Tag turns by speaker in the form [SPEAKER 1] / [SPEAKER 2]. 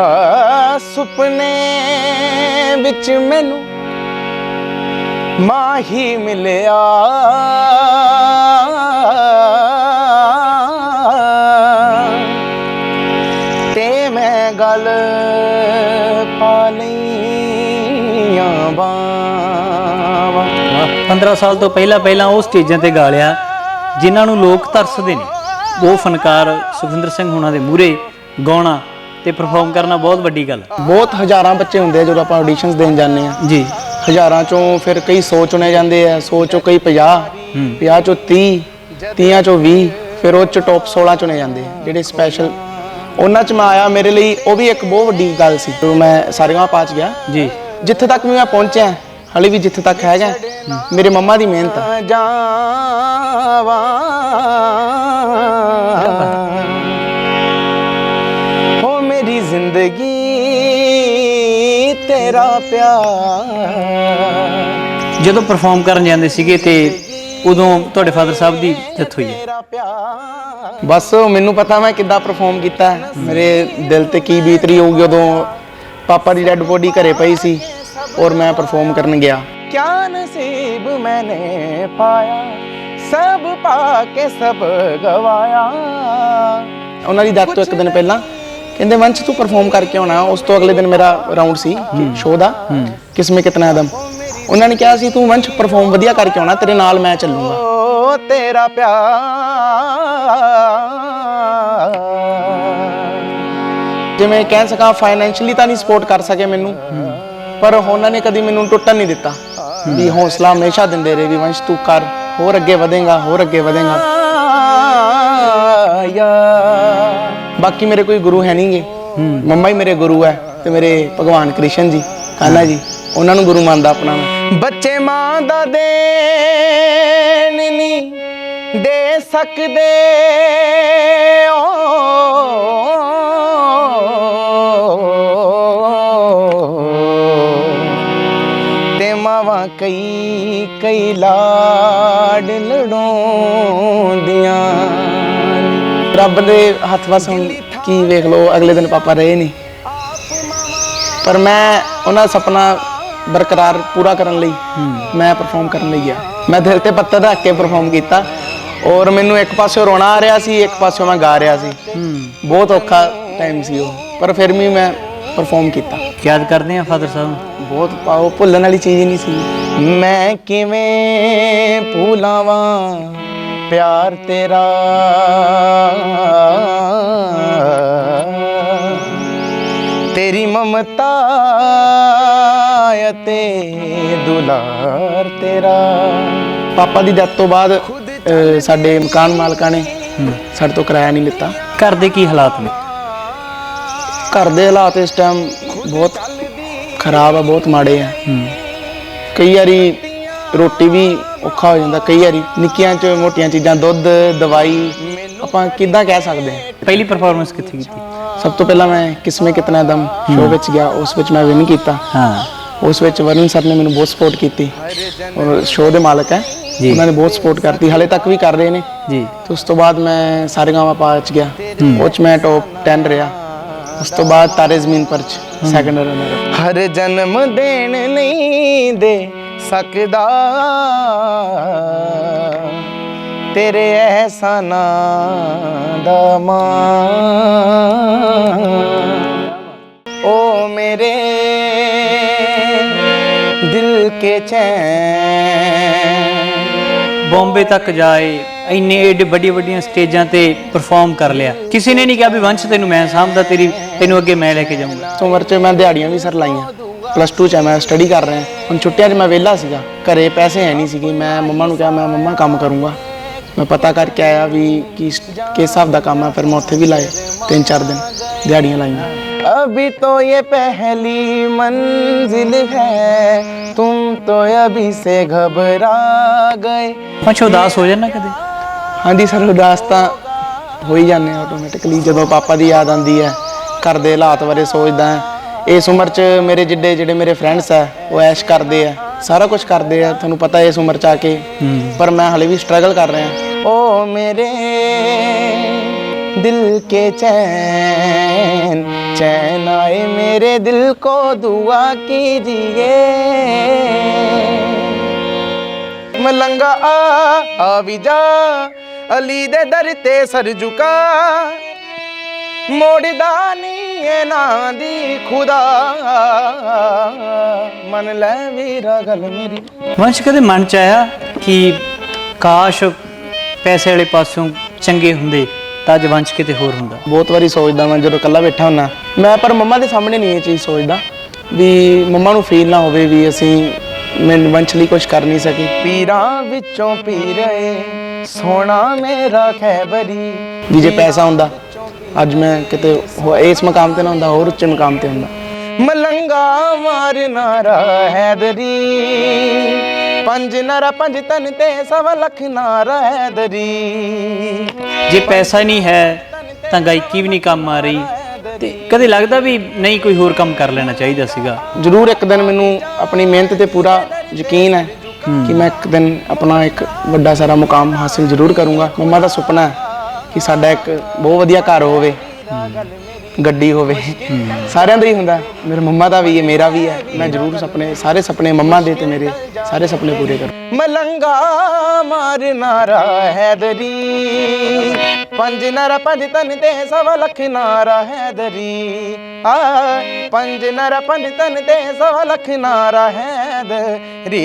[SPEAKER 1] ਆ ਸੁਪਨੇ ਵਿੱਚ ਮੈਨੂੰ ਮਾਹੀ ਮਿਲਿਆ। ਤੇ ਮੈਂ ਗੱਲ ਪਾ ਲਈਆਂ ਬਾਵਾਂ।
[SPEAKER 2] 15 ਸਾਲ ਤੋਂ ਪਹਿਲਾਂ ਪਹਿਲਾਂ ਉਹ ਸਟੇਜਾਂ ਤੇ ਗਾ ਲਿਆ, ਜਿਨ੍ਹਾਂ ਨੂੰ ਲੋਕ ਤਰਸਦੇ ਨੇ। ਉਹ ਫਨਕਾਰ ਸੁਖਿੰਦਰ ਸਿੰਘ ਹੁਣਾਂ ਦੇ ਮੂਹਰੇ ਗਾਉਣਾ ਤੇ ਪਰਫਾਰਮ ਕਰਨਾ ਬਹੁਤ ਵੱਡੀ ਗੱਲ।
[SPEAKER 1] ਬਹੁਤ ਹਜ਼ਾਰਾਂ ਬੱਚੇ ਹੁੰਦੇ ਆ ਜਦੋਂ ਆਪਾਂ ਆਡੀਸ਼ਨਸ ਦੇਣ ਜਾਂਦੇ ਆ।
[SPEAKER 2] ਜੀ।
[SPEAKER 1] ਹਜ਼ਾਰਾਂ ਚੋਂ ਫਿਰ ਕਈ 100 ਚੁਣੇ ਜਾਂਦੇ ਆ 100 ਚੋਂ ਕਈ 50 50 ਚੋਂ 30 30 ਚੋਂ 20 ਫਿਰ ਉਹ ਚ ਟੌਪ 16 ਚੁਣੇ ਜਾਂਦੇ ਆ ਜਿਹੜੇ ਸਪੈਸ਼ਲ ਉਹਨਾਂ ਚ ਮੈਂ ਆਇਆ ਮੇਰੇ ਲਈ ਉਹ ਵੀ ਇੱਕ ਬਹੁਤ ਵੱਡੀ ਗੱਲ ਸੀ। ਜਦੋਂ ਮੈਂ ਸਾਰੀਆਂ ਪਾਚ ਗਿਆ
[SPEAKER 2] ਜੀ।
[SPEAKER 1] ਜਿੱਥੇ ਤੱਕ ਵੀ ਮੈਂ ਪਹੁੰਚਿਆ ਹਲੇ ਵੀ ਜਿੱਥੇ ਤੱਕ ਹੈਗਾ ਮੇਰੇ ਮੰਮਾ ਦੀ ਮਿਹਨਤ ਹੋ ਜ਼ਿੰਦਗੀ ਤੇਰਾ ਪਿਆਰ।
[SPEAKER 2] ਜਦੋਂ ਪਰਫਾਰਮ ਕਰਨ ਜਾਂਦੇ ਸੀਗੇ ਤੇ ਉਦੋਂ ਤੁਹਾਡੇ ਫਾਦਰ ਸਾਹਿਬ ਦੀ ਡੈਥ ਹੋਈ ਹੈ।
[SPEAKER 1] ਤੇਰਾ ਪਿਆਰ। ਬਸ ਮੈਨੂੰ ਪਤਾ ਮੈਂ ਕਿੱਦਾਂ ਪਰਫਾਰਮ ਕੀਤਾ। ਮੇਰੇ ਦਿਲ ਤੇ ਕੀ ਬੀਤ ਰਹੀ ਹੋਊਗੀ ਉਦੋਂ ਪਾਪਾ ਦੀ ਡੈੱਡ ਬੋਡੀ ਘਰੇ ਪਈ ਸੀ ਔਰ ਮੈਂ ਪਰਫਾਰਮ ਕਰਨ ਗਿਆ। ਕਿਆ ਨਸੀਬ ਮੈਨੇ ਪਾਇਆ ਸਭ ਪਾ ਕੇ ਸਭ ਗਵਾਇਆ। ਉਹਨਾਂ ਦੀ ਡੈਥ ਤੋਂ ਇੱਕ ਦਿਨ ਪਹਿਲਾਂ ਕਹਿੰਦੇ ਵੰਸ਼ ਤੂੰ ਪਰਫਾਰਮ ਕਰਕੇ ਆਉਣਾ ਉਸ ਤੋਂ ਅਗਲੇ ਦਿਨ ਮੇਰਾ ਰਾਉਂਡ ਸੀ ਸ਼ੋਅ ਦਾ ਕਿਸਮੇ ਕਿਤਨਾ ਆਦਮ। ਉਹਨਾਂ ਨੇ ਕਿਹਾ ਸੀ ਤੂੰ ਵੰਸ਼ ਪਰਫਾਰਮ ਵਧੀਆ ਕਰਕੇ ਆਉਣਾ ਤੇਰੇ ਨਾਲ ਮੈਂ ਚੱਲੂੰਗਾ। ਓ ਤੇਰਾ ਪਿਆਰ। ਜਿਵੇਂ ਕਹਿ ਸਕਾਂ ਫਾਈਨੈਂਸ਼ਲੀ ਤਾਂ ਨਹੀਂ ਸਪੋਰਟ ਕਰ ਸਕੇ ਮੈਨੂੰ ਪਰ ਉਹਨਾਂ ਨੇ ਕਦੀ ਮੈਨੂੰ ਟੁੱਟਣ ਨਹੀਂ ਦਿੱਤਾ। ਵੀ ਹੌਸਲਾ ਹਮੇਸ਼ਾ ਦਿੰਦੇ ਰਹੇ ਵੀ ਵੰਸ਼ ਤੂੰ ਕਰ ਹੋਰ ਅੱਗੇ ਵਧੇਗਾ ਹੋਰ ਅੱਗੇ ਵਧੇਗਾ। ਬਾਕੀ ਮੇਰੇ ਕੋਈ ਗੁਰੂ ਹੈ ਨਹੀਂਗੇ ਮੰਮਾ ਹੀ ਮੇਰੇ ਗੁਰੂ ਹੈ ਤੇ ਮੇਰੇ ਭਗਵਾਨ ਕ੍ਰਿਸ਼ਨ ਜੀ ਕਾਨਾ ਜੀ, ਉਹਨਾਂ ਨੂੰ ਗੁਰੂ ਮੰਨਦਾ ਆਪਣਾ ਬੱਚੇ ਮਾਂ ਦਾ ਦੇਣ ਨਹੀਂ ਦੇ ਸਕਦੇ ਓ। ਤੇ ਮਾਵਾਂ ਕਈ ਕਈ ਲਾਡ ਲੜਾਉਂਦੀਆਂ। ਨੇ। ਰੱਬ ਦੇ ਹੱਥ ਵਸ ਹੁਣ ਕੀ ਵੇਖ ਲਓ ਅਗਲੇ ਦਿਨ ਪਾਪਾ ਰਹੇ ਨਹੀਂ। ਪਰ ਮੈਂ ਉਹਨਾਂ ਦਾ ਸੁਪਨਾ ਬਰਕਰਾਰ ਪੂਰਾ ਕਰਨ ਲਈ ਮੈਂ ਪਰਫਾਰਮ ਕਰਨ ਲਈ ਗਿਆ ਮੈਂ ਦਿਲ ਤੇ ਪੱਤਰ ਰੱਖ ਕੇ ਪਰਫਾਰਮ ਕੀਤਾ ਔਰ ਮੈਨੂੰ ਇੱਕ ਪਾਸੇ ਰੋਣਾ ਆ ਰਿਹਾ ਸੀ ਇੱਕ ਪਾਸੇ ਮੈਂ ਗਾ ਰਿਹਾ ਸੀ। ਬਹੁਤ ਔਖਾ ਟਾਈਮ ਸੀ ਉਹ ਪਰ ਫਿਰ ਵੀ ਮੈਂ ਪਰਫਾਰਮ ਕੀਤਾ।
[SPEAKER 2] ਯਾਦ ਕਰਦੇ ਆ ਫਾਦਰ ਸਾਹਿਬ?
[SPEAKER 1] ਬਹੁਤ ਪਾਓ ਭੁੱਲਣ ਵਾਲੀ ਚੀਜ਼ ਨਹੀਂ ਸੀ। ਮੈਂ ਕਿਵੇਂ ਭੁਲਾਵਾਂ? ਪਿਆਰ ਤੇਰਾ। ਤੇਰੀ ਮਮਤਾ ਅਤੇ ਦੁਲਾਰ ਤੇਰਾ। ਪਾਪਾ ਦੀ ਡੈਥ ਤੋਂ ਬਾਅਦ ਸਾਡੇ ਮਕਾਨ ਮਾਲਕਾਂ ਨੇ ਸਾਡੇ ਤੋਂ ਕਿਰਾਇਆ ਨਹੀਂ ਲਿੱਤਾ।
[SPEAKER 2] ਘਰ ਦੇ ਕੀ ਹਾਲਾਤ ਨੇ?
[SPEAKER 1] ਘਰ ਦੇ ਹਾਲਾਤ ਇਸ ਟਾਈਮ ਬਹੁਤ ਖਰਾਬ ਆ ਬਹੁਤ ਮਾੜੇ ਆ। ਕਈ ਵਾਰੀ ਰੋਟੀ ਵੀ ਔਖਾ ਹੋ ਜਾਂਦਾ ਕਈ ਵਾਰੀ ਨਿੱਕੀਆਂ ਚ ਮੋਟੀਆਂ ਚੀਜ਼ਾਂ ਦੁੱਧ ਦਵਾਈ ਆਪਾਂ ਕਿੱਦਾਂ ਕਹਿ ਸਕਦੇ ਹਾਂ?
[SPEAKER 2] ਪਹਿਲੀ ਪਰਫਾਰਮੈਂਸ ਕਿੱਥੇ ਕੀਤੀ?
[SPEAKER 1] ਸਭ ਤੋਂ ਪਹਿਲਾਂ ਮੈਂ ਕਿਸਮੇ ਕਿਤਨਾ ਦਮ ਸ਼ੋਅ ਵਿੱਚ ਗਿਆ ਉਸ ਵਿੱਚ ਮੈਂ ਵਿਨ ਕੀਤਾ।
[SPEAKER 2] ਹਾਂ।
[SPEAKER 1] ਉਸ ਵਿੱਚ ਵਰੁਣ ਸਰ ਨੇ ਮੈਨੂੰ ਬਹੁਤ ਸਪੋਰਟ ਕੀਤੀ। ਔਰ ਸ਼ੋਅ ਦੇ ਮਾਲਕ ਹੈ।
[SPEAKER 2] ਜੀ।
[SPEAKER 1] ਉਹਨਾਂ ਨੇ ਬਹੁਤ ਸਪੋਰਟ ਕਰਤੀ ਹਾਲੇ ਤੱਕ ਵੀ ਕਰ ਰਹੇ ਨੇ।
[SPEAKER 2] ਜੀ।
[SPEAKER 1] ਤੇ ਉਸ ਤੋਂ ਬਾਅਦ ਮੈਂ ਸਾਰੇ ਗਾਵਾਂ ਪਾਚ ਗਿਆ। ਉਹ ਚ ਮੈਂ ਟੌਪ 10 ਰਿਹਾ। ਉਸ ਤੋਂ ਬਾਅਦ ਤਾਰੇ ਜ਼ਮੀਨ ਪਰ ਚ ਸੈਕੰਡ ਰਨਰ ਹਰ ਜਨਮ ਦੇਣ ਨਹੀਂ ਦੇ। ਸਕਦਾ। ਤੇਰੇ ਐਹਸਾਨਾਂ ਦਾ ਮਾਂ। ਓ ਮੇਰੇ ਦਿਲ ਕੇ ਚੈਨ।
[SPEAKER 2] ਬੰਬੇ ਤੱਕ ਜਾਏ ਇੰਨੇ ਏਡੇ ਵੱਡੀਆਂ ਵੱਡੀਆਂ ਸਟੇਜਾਂ ਤੇ ਪਰਫਾਰਮ ਕਰ ਲਿਆ। ਕਿਸੇ ਨੇ ਨਹੀਂ ਕਿਹਾ ਵੀ ਵੰਸ਼ ਤੈਨੂੰ ਮੈਂ ਸਾਂਭਦਾ ਤੇਰੀ ਤੈਨੂੰ ਅੱਗੇ ਮੈਂ ਲੈ ਕੇ ਜਾਊਂਗਾ।
[SPEAKER 1] ਉਮਰ 'ਚ ਮੈਂ ਦਿਹਾੜੀਆਂ ਵੀ ਸਰ ਲਾਈਆਂ। ਪਲੱਸ 2 'ਚ ਆ, ਮੈਂ ਸਟੱਡੀ ਕਰ ਰਿਹਾ ਹੁਣ ਛੁੱਟੀਆਂ 'ਚ ਮੈਂ ਵਿਹਲਾ ਸੀਗਾ ਘਰੇ ਪੈਸੇ ਹੈ ਨਹੀਂ ਸੀਗੇ ਮੈਂ ਮੰਮਾ ਨੂੰ ਕਿਹਾ ਮੈਂ ਮੰਮਾ ਕੰਮ ਕਰੂੰਗਾ ਮੈਂ ਪਤਾ ਕਰਕੇ ਆਇਆ ਵੀ ਕੀ ਕਿਸ ਹਿਸਾਬ ਦਾ ਕੰਮ ਹੈ ਫਿਰ ਮੈਂ ਉੱਥੇ ਵੀ ਲਾਏ ਤਿੰਨ ਚਾਰ ਦਿਨ ਦਿਹਾੜੀਆਂ ਲਾਈਆਂ अभी तो ये पहली मंजिल है तुम तो अभी से घबरा गए
[SPEAKER 2] ਵੰਸ਼ ਉਦਾਸ ਹੋ ਜਾਣਾ ਕਦੇ
[SPEAKER 1] ਹਾਂਜੀ ਸਰ ਉਦਾਸ ਤਾਂ ਹੋ ਹੀ ਜਾਂਦੇ ਆਟੋਮੈਟਿਕਲੀ ਜਦੋਂ ਪਾਪਾ ਦੀ ਯਾਦ ਆਉਂਦੀ ਹੈ ਘਰ ਦੇ ਹਾਲਾਤ ਬਾਰੇ ਸੋਚਦਾ ਹਾਂ। ਇਸ ਉਮਰ 'ਚ ਮੇਰੇ ਜਿੱਡੇ ਜਿਹੜੇ ਮੇਰੇ ਫਰੈਂਡਸ ਆ ਉਹ ਐਸ਼ ਕਰਦੇ ਆ ਸਾਰਾ ਕੁਝ ਕਰਦੇ ਆ ਤੁਹਾਨੂੰ ਪਤਾ ਇਸ ਉਮਰ 'ਚ ਆ ਕੇ। ਪਰ ਮੈਂ ਹਲੇ ਵੀ ਸਟਰਗਲ ਕਰ ਰਿਹਾ। ਓ ਮੇਰੇ ਦਿਲ ਕੇ ਚੈਨ ਚੈਨ ਆਏ ਮੇਰੇ ਦਿਲ ਕੋ ਦੁਆ ਕੀਜੀਏ। ਮਲੰਗਾ ਆ ਆ ਵੀ ਜਾ ਅਲੀ ਦੇ ਦਰ ਤੇ ਸਰ ਝੁਕਾ। ਮੋੜਦਾ ਨਹੀਂ ਇਹ ਨਾਂ ਦੀ ਖੁਦਾ। ਮਨ ਲੈ ਵੀਰਾ ਗੱਲ ਮੇਰੀ।
[SPEAKER 2] ਵੰਸ਼ ਕਦੇ ਮਨ ਚ ਆਇਆ ਕਿ ਕਾਸ਼ ਪੈਸੇ ਵਾਲੇ ਪਾਸੋਂ ਚੰਗੇ ਹੁੰਦੇ ਤਾਂ ਅੱਜ ਵੰਸ਼ ਕਿਤੇ ਹੋਰ ਹੁੰਦਾ?
[SPEAKER 1] ਬਹੁਤ ਵਾਰੀ ਸੋਚਦਾ ਮੈਂ ਜਦੋਂ ਇਕੱਲਾ ਬੈਠਾ ਹੁੰਨਾ ਮੈਂ ਪਰ ਮੰਮਾ ਦੇ ਸਾਹਮਣੇ ਨਹੀਂ ਇਹ ਚੀਜ਼ ਸੋਚਦਾ ਵੀ ਮੰਮਾ ਨੂੰ ਫੀਲ ਨਾ ਹੋਵੇ ਵੀ ਅਸੀਂ ਮੈਂ ਵੰਸ਼ ਲਈ ਕੁਝ ਕਰ ਨਹੀਂ ਸਕੇ। ਪੀਰਾਂ ਵਿੱਚੋਂ ਪੀਰੇ ਸੋਨਾ ਮੇਰਾ ਖੈਬਰੀ। ਵੀ ਜੇ ਪੈਸਾ ਹੁੰਦਾ ਅੱਜ ਮੈਂ ਕਿਤੇ ਹੋ- ਇਸ ਮਕਾਮ ਤੇ ਨਾ ਹੁੰਦਾ ਹੋਰ ਉੱਚੇ ਮਕਾਮ ਤੇ ਹੁੰਦਾ। ਮਲੰਗਾ ਮਾਰਨਾ ਹੈਦਰੀ ਪੰਜ ਨਰਾ ਪੰਜ ਤਨ ਤੇ ਸਵਾ ਲੱਖ ਨਾ ਹੈਦਰੀ।
[SPEAKER 2] ਜੇ ਪੈਸਾ ਹੀ ਨਹੀਂ ਹੈ ਤਾਂ ਗਾਇਕੀ ਵੀ ਨਹੀਂ ਕੰਮ ਆ ਰਹੀ। ਤੇ ਕਦੇ ਲੱਗਦਾ ਵੀ ਨਹੀਂ ਕੋਈ ਹੋਰ ਕੰਮ ਕਰ ਲੈਣਾ ਚਾਹੀਦਾ ਸੀਗਾ?
[SPEAKER 1] ਜ਼ਰੂਰ ਇੱਕ ਦਿਨ ਮੈਨੂੰ ਆਪਣੀ ਮਿਹਨਤ ਤੇ ਪੂਰਾ ਯਕੀਨ ਹੈ। ਕਿ ਮੈਂ ਇੱਕ ਦਿਨ ਆਪਣਾ ਇੱਕ ਵੱਡਾ ਸਾਰਾ ਮੁਕਾਮ ਹਾਸਿਲ ਜ਼ਰੂਰ ਕਰੂੰਗਾ। ਮੰਮਾ ਦਾ ਸੁਪਨਾ ਹੈ। ਕਿ ਸਾਡਾ ਇੱਕ ਬਹੁਤ ਵਧੀਆ ਘਰ ਹੋਵੇ, ਗੱਡੀ ਹੋਵੇ। ਸਾਰਿਆਂ ਦਾ ਹੀ ਹੁੰਦਾ। ਮੇਰੇ ਮੰਮਾ ਦਾ ਵੀ ਹੈ, ਮੇਰਾ ਵੀ ਹੈ। ਮੈਂ ਜ਼ਰੂਰ ਸੁਪਨੇ, ਸਾਰੇ ਸੁਪਨੇ ਮੰਮਾ ਦੇ ਤੇ ਮੇਰੇ ਸਾਰੇ ਸੁਪਨੇ ਪੂਰੇ ਕਰ। ਮਲੰਗਾ ਮਾਰ ਨਾਰਾ ਹੈਦਰੀ ਪੰਜ ਨਰਾ ਪੰਜ ਤਨ ਤੇ ਸਵਾ ਲੱਖ ਨਾਰਾ ਹੈਦਰੀ ਆ ਪੰਜ ਨਰਾ ਪੰਜ ਤਨ ਤੇ ਸਵਾ ਲੱਖ ਨਾਰਾ ਹੈਦਰੀ